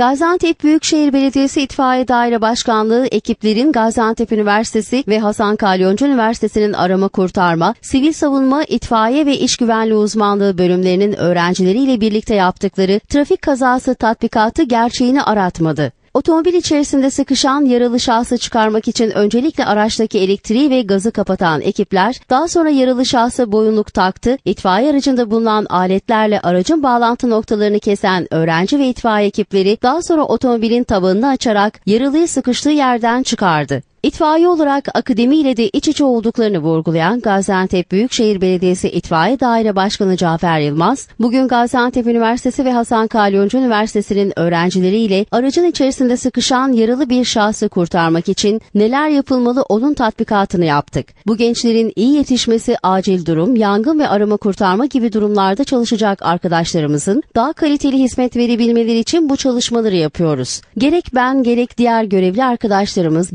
Gaziantep Büyükşehir Belediyesi İtfaiye Daire Başkanlığı ekiplerin Gaziantep Üniversitesi ve Hasan Kalyoncu Üniversitesi'nin arama kurtarma, sivil savunma, itfaiye ve iş güvenliği uzmanlığı bölümlerinin öğrencileriyle birlikte yaptıkları trafik kazası tatbikatı gerçeğini aratmadı. Otomobil içerisinde sıkışan yaralı şahsı çıkarmak için öncelikle araçtaki elektriği ve gazı kapatan ekipler, daha sonra yaralı şahsa boyunluk taktı, itfaiye aracında bulunan aletlerle aracın bağlantı noktalarını kesen öğrenci ve itfaiye ekipleri daha sonra otomobilin tavanını açarak yaralıyı sıkıştığı yerden çıkardı. İtfaiye olarak akademiyle de iç içe olduklarını vurgulayan Gaziantep Büyükşehir Belediyesi İtfaiye Daire Başkanı Cafer Yılmaz, bugün Gaziantep Üniversitesi ve Hasan Kalyoncu Üniversitesi'nin öğrencileriyle aracın içerisinde sıkışan yaralı bir şahsı kurtarmak için neler yapılmalı onun tatbikatını yaptık. Bu gençlerin iyi yetişmesi acil durum, yangın ve arama kurtarma gibi durumlarda çalışacak arkadaşlarımızın daha kaliteli hizmet verebilmeleri için bu çalışmaları yapıyoruz. Gerek ben gerek diğer görevli arkadaşlarımız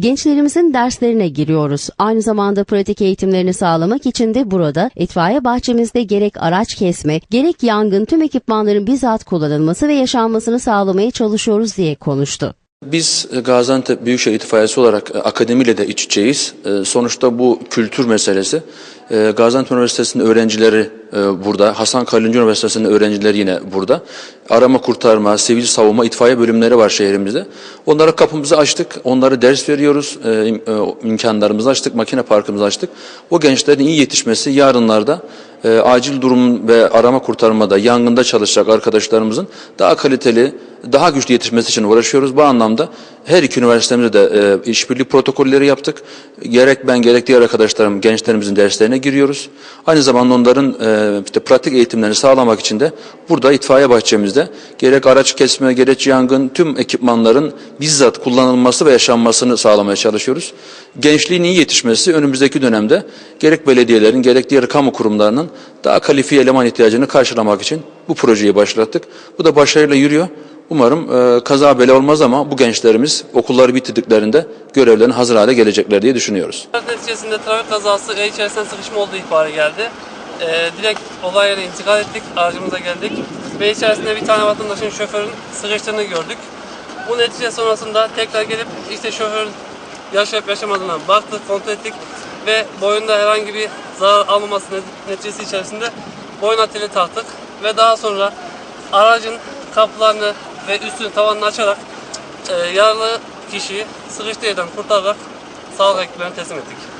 gençlerimizin derslerine giriyoruz. Aynı zamanda pratik eğitimlerini sağlamak için de burada itfaiye bahçemizde gerek araç kesme, gerek yangın tüm ekipmanların bizzat kullanılması ve yaşanmasını sağlamaya çalışıyoruz diye konuştu. Biz e, Gaziantep Büyükşehir İtfaiyesi olarak e, akademiyle de iç içeyiz. E, Sonuçta bu kültür meselesi. Gaziantep Üniversitesi'nin öğrencileri burada, Hasan Kalyoncu Üniversitesi'nin öğrencileri yine burada. Arama kurtarma, sivil savunma, itfaiye bölümleri var şehrimizde. Onlara kapımızı açtık, onlara ders veriyoruz, im- imkanlarımızı açtık, makine parkımızı açtık. O gençlerin iyi yetişmesi yarınlarda acil durum ve arama kurtarmada, yangında çalışacak arkadaşlarımızın daha kaliteli, daha güçlü yetişmesi için uğraşıyoruz. Bu anlamda her iki üniversitemizde de e, işbirliği protokolleri yaptık. Gerek ben gerek diğer arkadaşlarım gençlerimizin derslerine giriyoruz. Aynı zamanda onların e, işte pratik eğitimlerini sağlamak için de burada itfaiye bahçemizde gerek araç kesme gerek yangın tüm ekipmanların bizzat kullanılması ve yaşanmasını sağlamaya çalışıyoruz. Gençliğin iyi yetişmesi önümüzdeki dönemde gerek belediyelerin gerek diğer kamu kurumlarının daha kalifiye eleman ihtiyacını karşılamak için bu projeyi başlattık. Bu da başarıyla yürüyor. Umarım e, kaza bela olmaz ama bu gençlerimiz okulları bitirdiklerinde görevlerine hazır hale gelecekler diye düşünüyoruz. Neticesinde trafik kazası ve içerisinde sıkışma olduğu ihbarı geldi. Ee, direkt olay yerine intikal ettik, aracımıza geldik ve içerisinde bir tane vatandaşın şoförün sıkıştığını gördük. Bu netice sonrasında tekrar gelip işte şoförün yaşayıp yaşamadığına baktık, kontrol ettik ve boyunda herhangi bir zarar almaması net- neticesi içerisinde boyun ateli taktık ve daha sonra aracın kapılarını ve üstünü tavanını açarak e, yaralı kişiyi sıkıştığı yerden kurtararak sağlık ekiplerine teslim ettik.